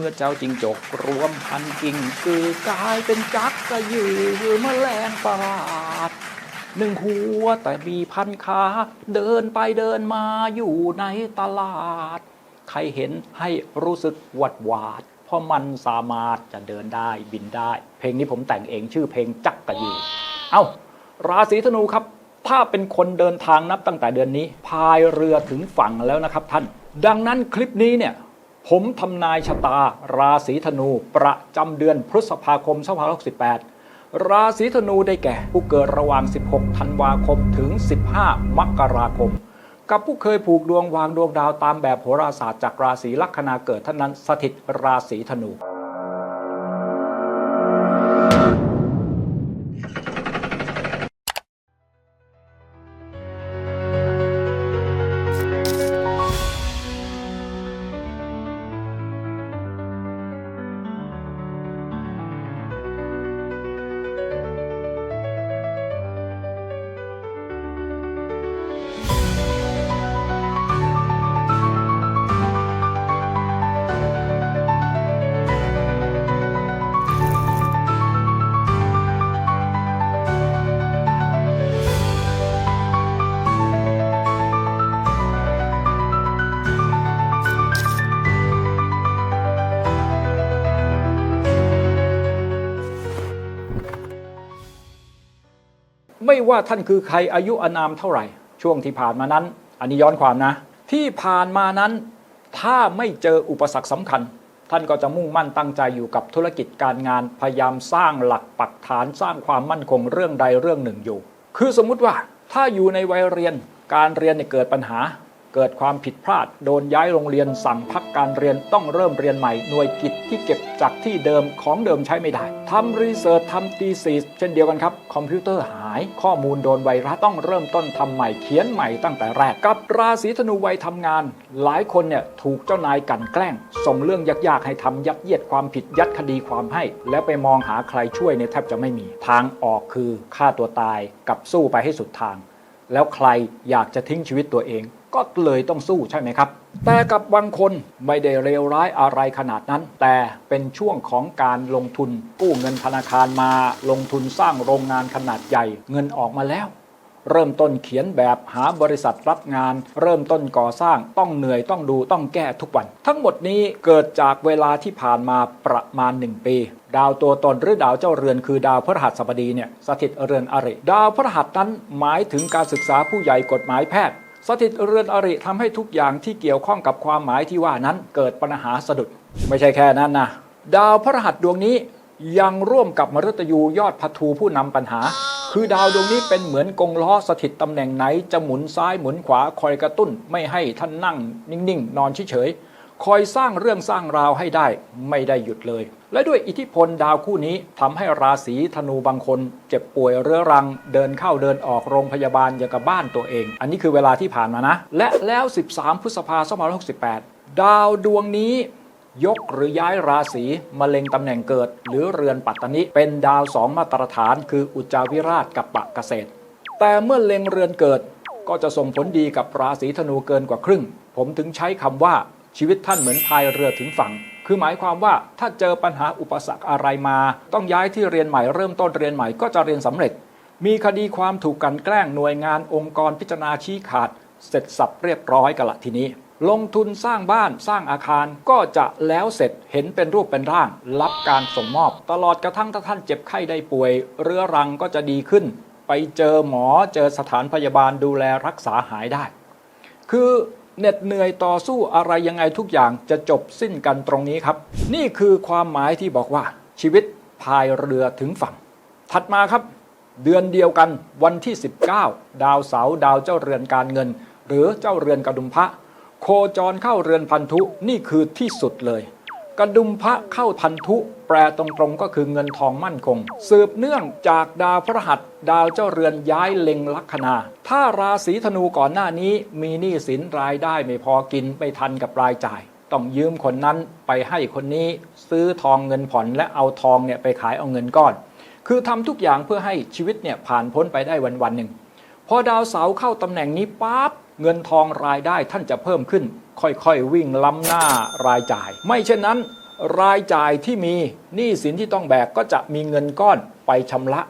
มื่อเจ้าจิงจกรวมพันกิ่ง คือกลายเป็นจักกระยือแมลงประหลาดหนึ่งหัวแต่มีพันขาเดินไปเดินมาอยู่ในตลาด ใครเห็นให้รู้สึกหวัดหวาด เพราะมันสามารถจะเดินได้บินได้ เพลงนี้ผมแต่งเองชื่อเพลงจักกระยือเอา้า ราศีธนูครับ ถ้าเป็นคนเดินทางนับตั้งแต่เดือนนี้ พายเรือถึงฝั่งแล้วนะครับท่าน ดังนั้นคลิปนี้เนี่ย ผมทำนายชะตา ราศีธนู ประจำเดือนพฤษภาคม2568 ราศีธนูได้แก่ ผู้เกิดระหว่าง 16 ธันวาคมถึง 15 มกราคม กับผู้เคยผูกดวงวางดวงดาวตามแบบโหราศาสตร์จากราศีลัคนาเกิดท่านั้นสถิตราศีธนู ไม่ว่าท่านคือใครอายุอนามเท่าไหร่ ช่วงที่ผ่านมานั้น อันนี้ย้อนความนะ ที่ผ่านมานั้น ถ้าไม่เจออุปสรรคสำคัญ ท่านก็จะมุ่งมั่นตั้งใจอยู่กับธุรกิจการงาน พยายามสร้างหลักปักฐานสร้างความมั่นคงเรื่องใดเรื่องหนึ่งอยู่ คือสมมุติว่าถ้าอยู่ในวัยเรียนการเรียนเนี่ยเกิดปัญหา เกิดความผิดพลาด โดนย้ายโรงเรียนสั่งพักการเรียนต้องเริ่มเรียนใหม่หน่วยกิจที่เก็บจากที่เดิมของเดิมใช้ไม่ได้ทำรีเสิร์ชทำตีซีเช่นเดียวกันครับ คอมพิวเตอร์หาย ข้อมูลโดนไวรัสต้องเริ่มต้นทำใหม่เขียนใหม่ตั้งแต่แรกกับราศีธนูวัยทำงาน หลายคนเนี่ยถูกเจ้านายกันแกล้ง ส่งเรื่องยากๆให้ทำยัดเยียดความผิดยัดคดีความให้ แล้วไปมองหาใครช่วยเนี่ยแทบจะไม่มี ทางออกคือฆ่าตัวตายกับสู้ไปให้สุดทาง แล้วใครอยากจะทิ้งชีวิตตัวเอง ก็เลยต้องสู้ใช่ไหมครับ แต่กับบางคนไม่ได้เลวร้ายอะไรขนาดนั้น แต่เป็นช่วงของการลงทุนกู้เงินธนาคารมาลงทุนสร้างโรงงานขนาดใหญ่ เงินออกมาแล้ว เริ่มต้นเขียนแบบหาบริษัทรับงาน เริ่มต้นก่อสร้างต้องเหนื่อยต้องดูต้องแก้ทุกวัน ทั้งหมดนี้เกิดจากเวลาที่ผ่านมาประมาณ 1 ปีดาวตัวตนหรือดาวเจ้าเรือนคือดาวพฤหัสบดีเนี่ยสถิตเรือนอริดาวพฤหัสนั้นหมายถึงการศึกษาผู้ใหญ่กฎหมายแพทย์ สถิตเรือนอริทำให้ทุกอย่างที่เกี่ยวข้องกับความหมายที่ว่านั้นเกิดปัญหาสะดุด ไม่ใช่แค่นั้นนะ ดาวพระรหัสดวงนี้ยังร่วมกับมฤตยูยอดพัทูผู้นำปัญหา คือดาวดวงนี้เป็นเหมือนกงล้อสถิตตำแหน่งไหนจะหมุนซ้ายหมุนขวาคอยกระตุ้น ไม่ให้ท่านนั่งนิ่งๆ นอนเฉยๆ คอยสร้างเรื่องสร้างราวให้ได้ไม่ได้หยุดเลย และด้วยอิทธิพลดาวคู่นี้ทำให้ราศีธนูบางคน เจ็บป่วยเรื้อรัง เดินเข้าเดินออกโรงพยาบาลอย่างกับบ้านตัวเอง อันนี้คือเวลาที่ผ่านมานะ และแล้ว 13 พฤษภาคม2568 ดาวดวงนี้ยกหรือย้ายราศีมะเร็งตำแหน่งเกิด หรือเรือนปัตตนิ เป็นดาวสองมาตรฐาน คืออุจจาวิราชกับปะเกษตร แต่เมื่อเล็งเรือนเกิดก็จะส่งผลดีกับราศีธนูเกินกว่าครึ่ง ผมถึงใช้คำว่า ชีวิตท่านเหมือนพายเรือถึงฝั่ง คือหมายความว่าถ้าเจอปัญหาอุปสรรคอะไรมา ต้องย้ายที่เรียนใหม่เริ่มต้นเรียนใหม่ก็จะเรียนสำเร็จ มีคดีความถูกกันแกล้งหน่วยงานองค์กรพิจารณาชี้ขาด เสร็จสับเรียบร้อยกันละทีนี้ ลงทุนสร้างบ้านสร้างอาคารก็จะแล้วเสร็จเห็นเป็นรูปเป็นร่าง รับการส่งมอบ ตลอดกระทั่งถ้าท่านเจ็บไข้ได้ป่วย เรื้อรังก็จะดีขึ้น ไปเจอหมอเจอสถานพยาบาลดูแลรักษาหายได้ คือ เหน็ดเหนื่อยต่อสู้อะไรยังไงทุกอย่างจะจบสิ้นกันตรงนี้ครับ นี่คือความหมายที่บอกว่าชีวิตพายเรือถึงฝั่ง ถัดมาครับ เดือนเดียวกันวันที่ 19 ดาวเสาร์ดาวเจ้าเรือนการเงิน หรือเจ้าเรือนกระดุมพระโคจรเข้าเรือนพันธุนี่คือที่สุดเลย กระดุมพระเข้าพันธุ แปลตรงๆก็คือเงินทองมั่นคง สืบเนื่องจากดาวพระหัสดาวเจ้าเรือนย้ายเล็งลัคนา ถ้าราศีธนูก่อนหน้านี้มีหนี้สินรายได้ไม่พอกินไม่ทันกับรายจ่าย ต้องยืมคนนั้นไปให้คนนี้ซื้อทองเงินผ่อนและเอาทองเนี่ยไปขายเอาเงินก้อน คือทำทุกอย่างเพื่อให้ชีวิตเนี่ยผ่านพ้นไปได้วันวันๆหนึ่งพอดาวเสาร์เข้าตำแหน่งนี้ปั๊บเงินทองรายได้ท่านจะเพิ่มขึ้น ค่อยๆ วิ่งล้ำหน้ารายจ่าย ไม่เช่นนั้น รายจ่ายที่มีหนี้สินที่ต้องแบกก็จะมีเงินก้อนไปชำระ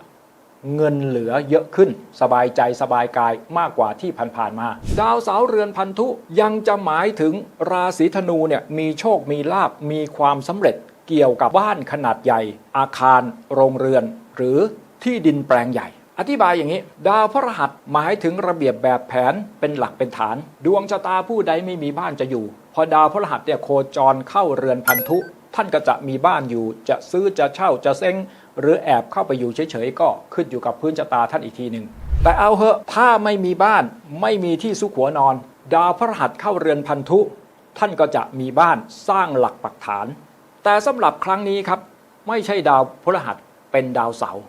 เงินเหลือเยอะขึ้น สบายใจสบายกายมากกว่าที่ผ่านๆมา ดาวเสาเรือนพันธุยังจะหมายถึงราศีธนูเนี่ยมีโชคมีลาบมีความสำเร็จเกี่ยวกับบ้านขนาดใหญ่ อาคาร โรงเรือน หรือที่ดินแปลงใหญ่ อธิบายอย่างนี้ ดาวพระรหัสหมายถึงระเบียบแบบแผนเป็นหลักเป็นฐาน ดวงชะตาผู้ใดไม่มีบ้านจะอยู่ พอดาวพระรหัสเนี่ยโคจรเข้าเรือนพันธุ ท่านก็จะมีบ้านอยู่ จะซื้อจะเช่าจะเซ้ง หรือแอบเข้าไปอยู่เฉยๆก็ขึ้นอยู่กับพื้นชะตาท่านอีกทีหนึ่งแต่เอาเหอะถ้าไม่มีบ้านไม่มีที่ซุกหัวนอน ดาวพระรหัสเข้าเรือนพันธุ ท่านก็จะมีบ้านสร้างหลักปักฐาน แต่สำหรับครั้งนี้ครับ ไม่ใช่ดาวพฤหัสเป็นดาวเสาร์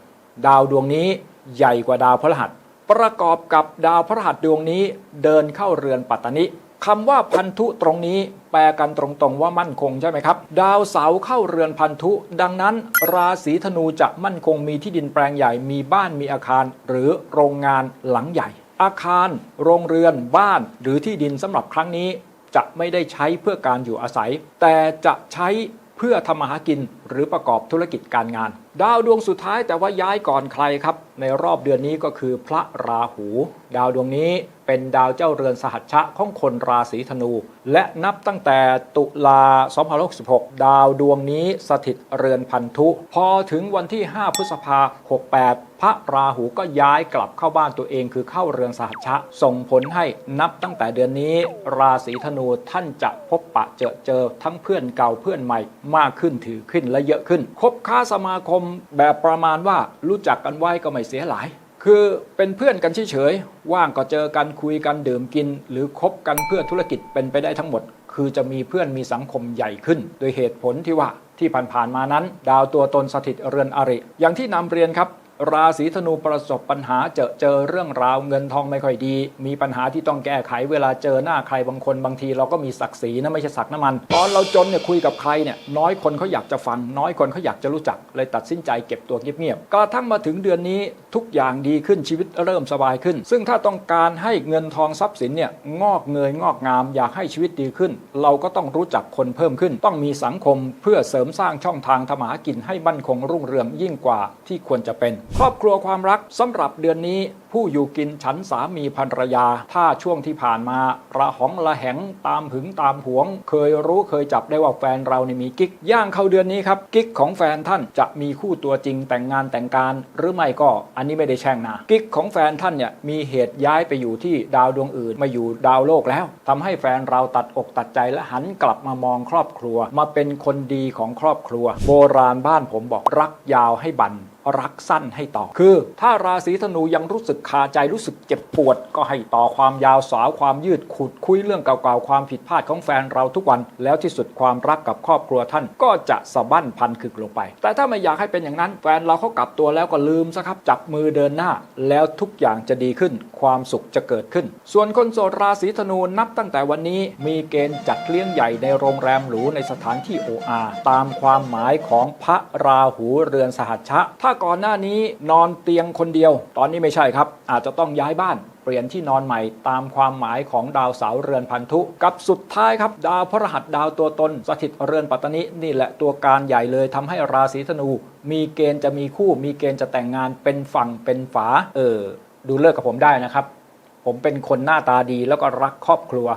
ดาวดวงนี้ ใหญ่กว่าดาวพฤหัส ประกอบกับดาวพฤหัสดวงนี้เดินเข้าเรือนปัตตนิคำว่าพันธุตรงนี้แปลกันตรงๆว่ามั่นคงใช่ไหมครับ ดาวเสาเข้าเรือนพันธุ ดังนั้น ราศีธนูจะมั่นคงมีที่ดินแปลงใหญ่มีบ้านมีอาคาร หรือโรงงานหลังใหญ่ อาคาร โรงเรือนบ้าน หรือที่ดินสำหรับครั้งนี้ จะไม่ได้ใช้เพื่อการอยู่อาศัย แต่จะใช้เพื่อทำมาหากิน หรือประกอบธุรกิจการงาน ดาวดวงสุดท้ายแต่ว่าย้ายก่อนใครครับ ในรอบเดือนนี้ก็คือพระราหู ดาวดวงนี้เป็นดาวเจ้าเรือนสหัชชะของคนราศีธนู และนับตั้งแต่ตุลา2566 ดาวดวงนี้สถิตเรือนพันธุ พอถึงวันที่ 5 พฤษภา68 พระราหูก็ย้ายกลับเข้าบ้านตัวเองคือเข้าเรือนสหัชชะ ส่งผลให้นับตั้งแต่เดือนนี้ ราศีธนูท่านจะพบปะเจอเจอทั้งเพื่อนเก่าเพื่อนใหม่มากขึ้นถือขึ้นและเยอะขึ้น คบค้าสมาคมแบบประมาณว่ารู้จักกันไว้ก็ไม่เสียหลาย คือเป็นเพื่อนกันเฉยๆ ว่างก็เจอกันคุยกันดื่มกิน หรือคบกันเพื่อธุรกิจเป็นไปได้ทั้งหมด คือจะมีเพื่อนมีสังคมใหญ่ขึ้น โดยเหตุผลที่ว่าที่ผ่านๆมานั้น ดาวตัวตนสถิตเรือนอริ อย่างที่นำเรียนครับ ราศีธนูประสบปัญหาเจอเจอเรื่องราวเงินทองไม่ค่อยดี มีปัญหาที่ต้องแก้ไขเวลาเจอหน้าใครบางคนบางทีเราก็มีศักดิ์ศรีนะไม่ใช่ศักดิ์น้ำมัน ตอนเราจนเนี่ยคุยกับใครเนี่ยน้อยคนเขาอยากจะฟัง น้อยคนเขาอยากจะรู้จัก เลยตัดสินใจเก็บตัวเงียบๆกระทั่งมาถึงเดือนนี้ทุกอย่างดีขึ้นชีวิตเริ่มสบายขึ้น ซึ่งถ้าต้องการให้เงินทองทรัพย์สินเนี่ยงอกเงยงอกงามอยากให้ชีวิตดีขึ้น เราก็ต้องรู้จักคนเพิ่มขึ้น ต้องมีสังคมเพื่อเสริมสร้างช่องทางทำมาหากินให้มั่นคงรุ่งเรืองยิ่งกว่าที่ควรจะเป็นครอบครัวความรักสำหรับเดือนนี้ผู้อยู่กินฉันสามีภรรยา ถ้าช่วงที่ผ่านมาระหองระแหงตามหึงตามหวง เคยรู้เคยจับได้ว่าแฟนเรานี่มีกิ๊กย่างเข้าเดือนนี้ครับกิ๊กของแฟนท่านจะมีคู่ตัวจริงแต่งงานแต่งการ หรือไม่ก็อันนี้ไม่ได้แช่งนะกิ๊กของแฟนท่านเนี่ยมีเหตุย้ายไปอยู่ที่ดาวดวงอื่นมาอยู่ดาวโลกแล้วทำให้แฟนเราตัดอกตัดใจและหันกลับมามองครอบครัว มาเป็นคนดีของครอบครัว โบราณบ้านผมบอกรักยาวให้บัน รักสั้นให้ต่อ คือถ้าราศีธนูยังรู้สึกคาใจรู้สึกเจ็บปวด ก็ให้ต่อความยาวสาวความยืดขุดคุยเรื่องเก่าๆความผิดพลาดของแฟนเราทุกวัน แล้วที่สุดความรักกับครอบครัวท่านก็จะสะบั้นพันคึกลงไป แต่ถ้าไม่อยากให้เป็นอย่างนั้น แฟนเราเขากลับตัวแล้วก็ลืมซะครับจับมือเดินหน้า แล้วทุกอย่างจะดีขึ้น ความสุขจะเกิดขึ้น ส่วนคนโสดราศีธนูนับตั้งแต่วันนี้มีเกณฑ์จัดเลี้ยงใหญ่ในโรงแรมหรูในสถานที่โออาตามความหมายของพระราหูเรือนสหัชชะถ้าก่อนหน้านี้นอนเตียงคนเดียว ตอนนี้ไม่ใช่ครับ อาจจะต้องย้ายบ้านเปลี่ยนที่นอนใหม่ตามความหมายของดาวเสาร์เรือนพันธุ กับสุดท้ายครับ ดาวพฤหัสดาวตัวตน สถิตเรือนปัตตนินี่แหละตัวการใหญ่เลยทำให้ราศีธนู มีเกณฑ์จะมีคู่ มีเกณฑ์จะแต่งงานเป็นฝั่งเป็นฝา เออ ดูเลิกกับผมได้นะครับ ผมเป็นคนหน้าตาดีแล้วก็รักครอบครัว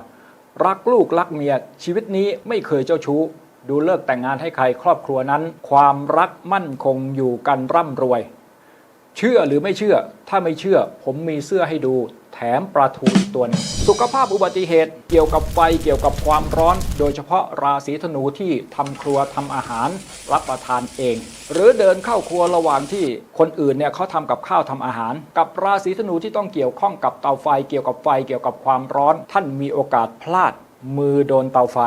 รักลูกรักเมียชีวิตนี้ไม่เคยเจ้าชู้ ดูเลิกแต่งงานให้ใครครอบครัวนั้น ความรักมั่นคงอยู่กันร่ำรวย เชื่อหรือไม่เชื่อ ถ้าไม่เชื่อ ผมมีเสื้อให้ดู แถมปลาทูอีกตัวหนึงสุขภาพอุบัติเหตุ เกี่ยวกับไฟเกี่ยวกับความร้อน โดยเฉพาะราศีธนูที่ทำครัวทำอาหาร รับประทานเอง หรือเดินเข้าครัวระหว่างที่คนอื่นเนี่ยเขาทำกับข้าวทำอาหาร กับราศีธนูที่ต้องเกี่ยวข้องกับเตาไฟ เกี่ยวกับไฟเกี่ยวกับความร้อน ท่านมีโอกาสพลาดมือโดนเตาไฟ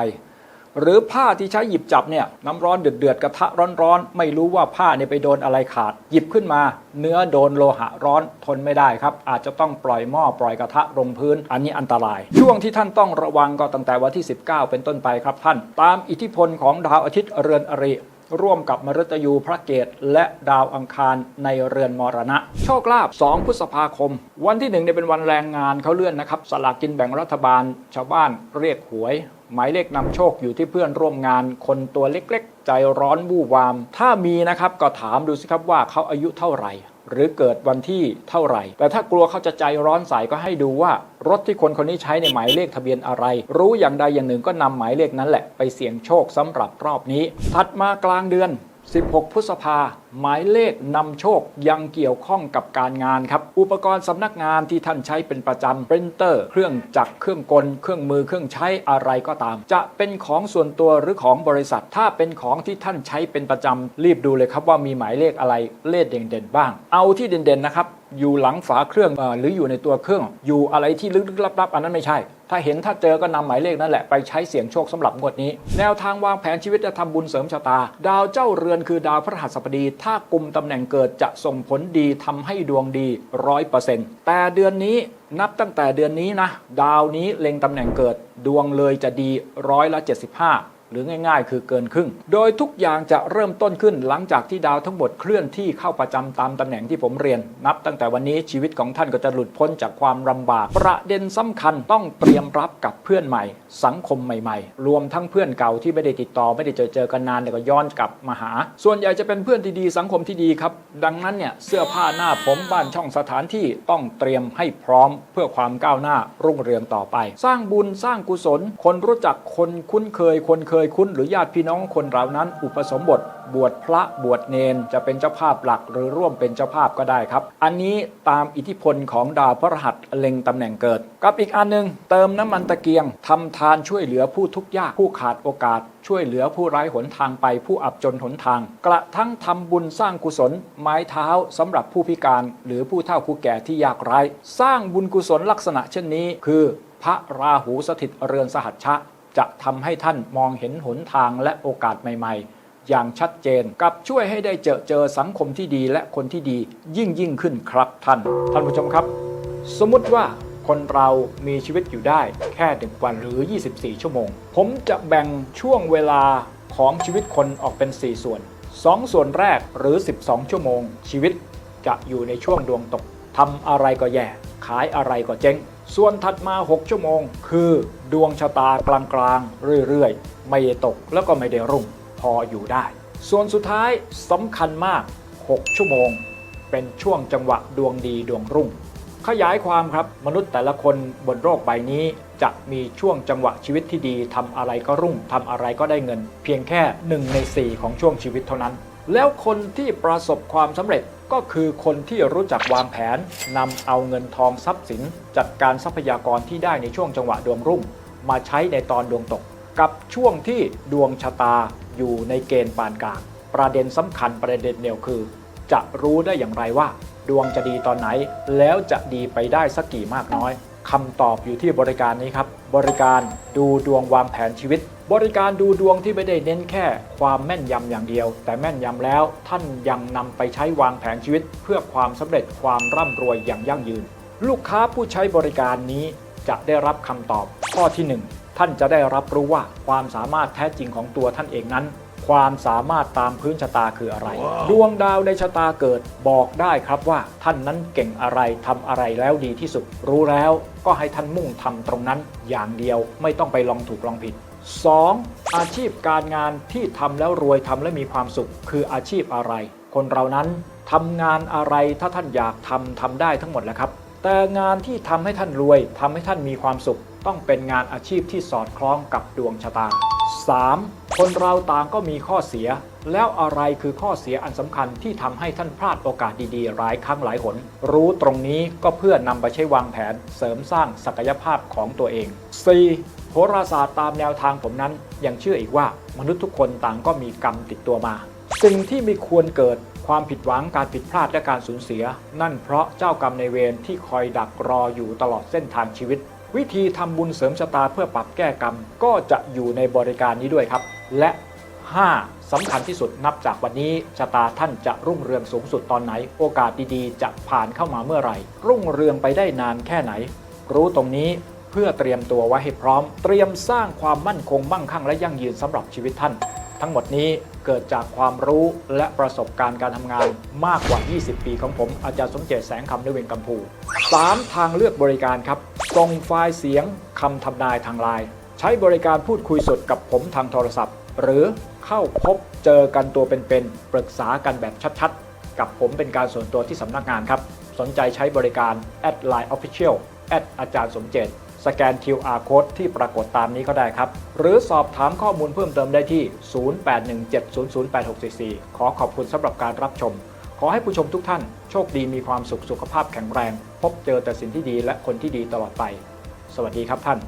หรือผ้าที่ใช้หยิบจับเนี่ยน้ำร้อนเดือดเดือดๆกระทะร้อนๆ ไม่รู้ว่าผ้าเนี่ยไปโดนอะไรขาด หยิบขึ้นมา เนื้อโดนโลหะร้อนทนไม่ได้ครับ อาจจะต้องปล่อยหม้อปล่อยกระทะลงพื้น อันนี้อันตราย ช่วงที่ท่านต้องระวังก็ตั้งแต่วันที่ 19 เป็นต้นไปครับท่าน ตามอิทธิพลของดาวอาทิตย์เรือนอริ ร่วมกับมฤตยูพระเกตและดาวอังคารในเรือนมรณะ โชคลาภ2พฤษภาคม วันที่หนึ่งเนี่ยเป็นวันแรงงานเขาเลื่อนนะครับสลากกินแบ่งรัฐบาล ชาวบ้านเรียกหวย หมายเลขนำโชคอยู่ที่เพื่อนร่วมงานคนตัวเล็กๆ ใจร้อนบู่วาม ถ้ามีนะครับก็ถามดูสิครับว่าเขาอายุเท่าไหร่ หรือเกิดวันที่เท่าไหร่ แต่ถ้ากลัวเขาจะใจร้อนใส่ก็ให้ดูว่ารถที่คนคนนี้ใช้ในหมายเลขทะเบียนอะไร รู้อย่างใดอย่างหนึ่งก็นำหมายเลขนั้นแหละไปเสี่ยงโชคสำหรับรอบนี้ ถัดมากลางเดือน 16 พฤษภาหมายเลขนำโชคยังเกี่ยวข้องกับการงานครับ อุปกรณ์สำนักงานที่ท่านใช้เป็นประจำปรินเตอร์ เครื่องจักรเครื่องกล เครื่องมือเครื่องใช้อะไรก็ตาม จะเป็นของส่วนตัวหรือของบริษัท ถ้าเป็นของที่ท่านใช้เป็นประจำรีบดูเลยครับว่ามีหมายเลขอะไรเลขเด่นๆบ้าง เอาที่เด่นๆนะครับอยู่หลังฝาเครื่องอหรืออยู่ในตัวเครื่อง อยู่อะไรที่ลึกๆลับๆอันนั้นไม่ใช่ ถ้าเห็นถ้าเจอก็นำหมายเลขนั่นแหละไปใช้เสี่ยงโชคสำหรับงวดนี้ แนวทางวางแผนชีวิตจะทำบุญเสริมชะตา ดาวเจ้าเรือนคือดาวพระหัสบดีถ้ากลุ่มตำแหน่งเกิดจะส่งผลดีทำให้ดวงดีร้อยเปอร์เซ็นต์แต่เดือนนี้นับตั้งแต่เดือนนี้นะ ดาวนี้เล็งตำแหน่งเกิดดวงเลยจะดีร้อยละ75 หรือง่ายๆ คือเกินครึ่ง โดยทุกอย่างจะเริ่มต้นขึ้นหลังจากที่ดาวทั้งหมดเคลื่อนที่เข้าประจำตามตำแหน่งที่ผมเรียน นับตั้งแต่วันนี้ชีวิตของท่านก็จะหลุดพ้นจากความลำบาก ประเด็นสำคัญต้องเตรียมรับกับเพื่อนใหม่ สังคมใหม่ๆ รวมทั้งเพื่อนเก่าที่ไม่ได้ติดต่อไม่ได้เจอเจอกันนานแต่ก็ย้อนกลับมาหา ส่วนใหญ่จะเป็นเพื่อนที่ดีสังคมที่ดีครับ ดังนั้นเนี่ยเสื้อผ้าหน้าผมบ้านช่องสถานที่ต้องเตรียมให้พร้อมเพื่อความก้าวหน้ารุ่งเรืองต่อไป สร้างบุญสร้างกุศล คนรู้จักคนคุ้นเคยคนเคยคุ้นหรือญาติพี่น้องคนเหล่านั้น อุปสมบท บวชพระบวชเนนจะเป็นเจ้าภาพหลักหรือร่วมเป็นเจ้าภาพก็ได้ครับ อันนี้ตามอิทธิพลของดาวพระรหัสเล็งตำแหน่งเกิด กับอีกอันหนึง เติมน้ำมันตะเกียงทำทานช่วยเหลือผู้ทุกข์ยากผู้ขาดโอกาส ช่วยเหลือผู้ไร้หนทางไปผู้อับจนหนทาง กระทั่งทำบุญสร้างกุศล ไม้เท้าสำหรับผู้พิการ หรือผู้เฒ่าผู้แก่ที่ยากไร้ สร้างบุญกุศลลักษณะเช่นนี้ คือ พระราหูสถิตเรือนสหัชชะ จะทำให้ท่านมองเห็นหนทางและโอกาสใหม่ ๆ อย่างชัดเจนกับช่วยให้ได้เจอเจอสังคมที่ดีและคนที่ดียิ่งยิ่งขึ้นครับท่าน ท่านผู้ชมครับ สมมุติว่าคนเรามีชีวิตอยู่ได้แค่หนึ่งวันหรือ 24 ชั่วโมง ผมจะแบ่งช่วงเวลาของชีวิตคนออกเป็น 4 ส่วน 2 ส่วนแรกหรือ 12 ชั่วโมง ชีวิตจะอยู่ในช่วงดวงตกทำอะไรก็แย่ ขายอะไรก็เจ๊ง ส่วนถัดมา 6 ชั่วโมง คือดวงชะตากลางๆ เรื่อยๆ ไม่ได้ตกแล้วก็ไม่ได้รุ่งพออยู่ได้ ส่วนสุดท้ายสำคัญมาก 6 ชั่วโมง เป็นช่วงจังหวะดวงดีดวงรุ่ง ขยายความครับมนุษย์แต่ละคนบนโลกใบนี้ จะมีช่วงจังหวะชีวิตที่ดีทำอะไรก็รุ่งทำอะไรก็ได้เงิน เพียงแค่หนึ่งใน 4 ของช่วงชีวิตเท่านั้น แล้วคนที่ประสบความสำเร็จ ก็คือคนที่รู้จักวางแผนนำเอาเงินทองทรัพย์สิน จัดการทรัพยากรที่ได้ในช่วงจังหวะดวงรุ่ง มาใช้ในตอนดวงตก กับช่วงที่ดวงชะตาอยู่ในเกณฑ์ปานกลาง ประเด็นสำคัญประเด็นเดียวคือ จะรู้ได้อย่างไรว่า ดวงจะดีตอนไหน แล้วจะดีไปได้สักกี่มากน้อย คำตอบอยู่ที่บริการนี้ครับ บริการดูดวงวางแผนชีวิต บริการดูดวงที่ไม่ได้เน้นแค่ความแม่นยำอย่างเดียว แต่แม่นยำแล้วท่านยังนำไปใช้วางแผนชีวิต เพื่อความสำเร็จความร่ำรวยอย่างยั่งยืน ลูกค้าผู้ใช้บริการนี้จะได้รับคำตอบข้อที่หนึ่งท่านจะได้รับรู้ว่าความสามารถแท้จริงของตัวท่านเองนั้น ความสามารถตามพื้นชะตาคืออะไร ดวงดาวในชะตาเกิดบอกได้ครับว่าท่านนั้นเก่งอะไรทำอะไรแล้วดีที่สุด รู้แล้วก็ให้ท่านมุ่งทำตรงนั้นอย่างเดียวไม่ต้องไปลองถูกลองผิด 2. อาชีพการงานที่ทำแล้วรวยทำและมีความสุข คืออาชีพอะไร คนเรานั้นทำงานอะไรถ้าท่านอยากทำทำได้ทั้งหมดแหละครับ แต่งานที่ทำให้ท่านรวยทำให้ท่านมีความสุข ต้องเป็นงานอาชีพที่สอดคล้องกับดวงชะตา 3. คนเราต่างก็มีข้อเสีย แล้วอะไรคือข้อเสียอันสำคัญที่ทำให้ท่านพลาดโอกาสดีๆ หลายครั้งหลายหน รู้ตรงนี้ก็เพื่อนำไปใช้วางแผนเสริมสร้างศักยภาพของตัวเอง 4. โหราศาสตร์ตามแนวทางผมนั้น ยังเชื่ออีกว่ามนุษย์ทุกคนต่างก็มีกรรมติดตัวมา สิ่งที่ไม่ควรเกิดความผิดหวังการผิดพลาดและการสูญเสีย นั่นเพราะเจ้ากรรมในเวรที่คอยดักรออยู่ตลอดเส้นทางชีวิตวิธีทำบุญเสริมชะตาเพื่อปรับแก้กรรม ก็จะอยู่ในบริการนี้ด้วยครับ และ 5. สำคัญที่สุดนับจากวันนี้ชะตาท่านจะรุ่งเรืองสูงสุดตอนไหน โอกาสดีๆ จะผ่านเข้ามาเมื่อไหร่ รุ่งเรืองไปได้นานแค่ไหน รู้ตรงนี้เพื่อเตรียมตัวไว้ให้พร้อม เตรียมสร้างความมั่นคงมั่งคั่งและยั่งยืนสำหรับชีวิตท่าน ทั้งหมดนี้เกิดจากความรู้และประสบการณ์การทำงานมากกว่า 20 ปีของผม อาจารย์สมเจตแสงคำนเวงกัมพู 3. ทางเลือกบริการครับส่งไฟล์เสียงคำทำนายทางไลน์ ใช้บริการพูดคุยสดกับผมทางโทรศัพท์ หรือเข้าพบเจอกันตัวเป็นๆปรึกษากันแบบชัดๆ กับผมเป็นการส่วนตัวที่สำนักงานครับ สนใจใช้บริการแอดไลน์ Official แอดอาจารย์สมเจตสแกน QR Code ที่ปรากฏตามนี้ก็ได้ครับ หรือสอบถามข้อมูลเพิ่มเติมได้ที่ 0817008644 ขอขอบคุณสำหรับการรับชม ขอให้ผู้ชมทุกท่าน โชคดีมีความสุขสุขภาพแข็งแรง พบเจอแต่สิ่งที่ดีและคนที่ดีตลอดไป สวัสดีครับท่าน